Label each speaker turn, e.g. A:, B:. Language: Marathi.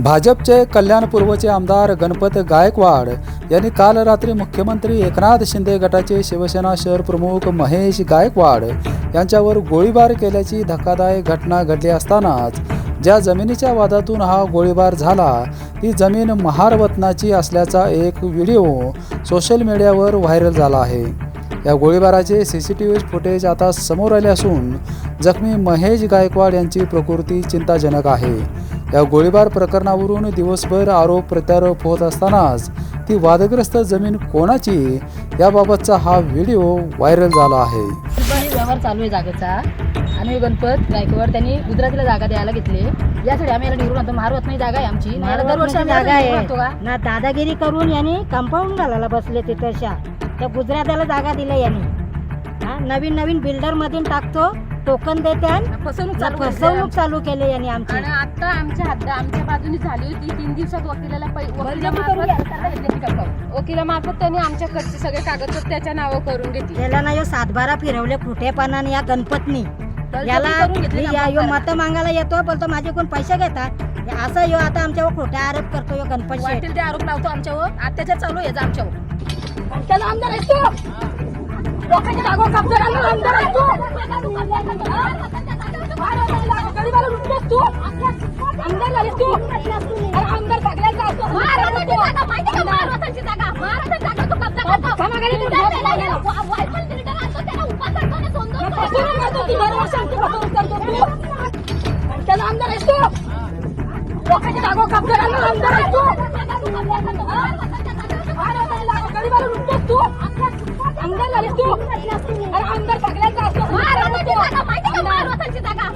A: भाजपचे कल्याणपूर्वचे आमदार गणपत गायकवाड यांनी काल रात्री मुख्यमंत्री एकनाथ शिंदे गटाचे शिवसेना शहर प्रमुख महेश गायकवाड यांच्यावर गोळीबार केल्याची धक्कादायक घटना घडली असतानाच ज्या जमिनीच्या वादातून हा गोळीबार झाला ती जमीन महारवतनाची असल्याचा एक व्हिडिओ सोशल मीडियावर व्हायरल झाला आहे. या गोळीबाराचे C C T V footage आता समोर आले असून जखमी महेश गायकवाड यांची प्रकृती चिंताजनक आहे. या गोळीबार प्रकरणावरून दिवसभर आरोप प्रत्यारोप होत असतानाच ती वादग्रस्त जमीन कोणाची याबाबतचा हा व्हिडिओ व्हायरल झाला आहे.
B: व्यवहार चालू आहे जागेचा. आणि गणपत गायकवाड त्यांनी गुजरातीला जागा द्यायला घेतली. यासाठी आम्ही याला निवडून आणतो. मारवत नाही जागा आहे आमची. नाही दरवर्षी आम्ही
C: जागा आहे. ना दादागिरी करून यांनी कंपाऊंड घालायला बसले तिथे अशा त्या गुजरात्याला जागा दिल्या यांनी. हा नवीन नवीन बिल्डर मधून टाकतो. टोकन देते आणि
B: फसवणूक चालू केली
C: फसवणूक
B: आमची.
C: चालू केली यांनी आमची.
D: आणि आता आमच्या हद्द आमच्या बाजूनी झाली होती. तीन दिवसात वकिलाला पै-. वकिलामार्फत वकिलामार्फत त्यांनी आमच्याकडचे सगळे कागदपत्र त्याच्या नावावर करून घेतली.
C: त्याला ना यो सातबारा फिरवले खोटेपणाने या गणपतनी.
B: बळजबरी
C: याला
B: करून घेतली
C: या- यो. मत मागायला येतो बोलतो माझ्याकडून पैसे घेतात. हे असं यो आता आमच्यावर खोटे आरोप करतो यो गणपत शेठ
B: वाटेल ते आरोप लावतो आमच्यावर. अत्याचार चालू आहे याचा आमच्यावर. त्याला आमदार लोकांच्या जागो कब्जा करणारा आमदार आहेस तू. गरीबाला लुटतोस तू. आमदार झालीस तू. अरे आमदार सगळ्यांचा असतो.
D: महाराष्ट्राची जागा माहिती का? महाराष्ट्राची जागा. महाराष्ट्राची जागा तू कब्जा करतो.
B: समागाने तू
D: त्याला-
B: जागा
D: त्याला- वा- वायफळ लिडर आणतो, त्याला. उपासकपणे दोन- दोन
B: फसवणूक करतो ती दरवर्षी आमची फसवणूक करतो तू. त्याला आमदार आहेस तू. लोकांच्या जागो कब्जा करणारा आमदार आहेस तू गरीबाला लुटतोस तू. अंगाला तू अंदर सगळ्यांचा असतो महाराजाची जागा माहिती का महाराजाची जागा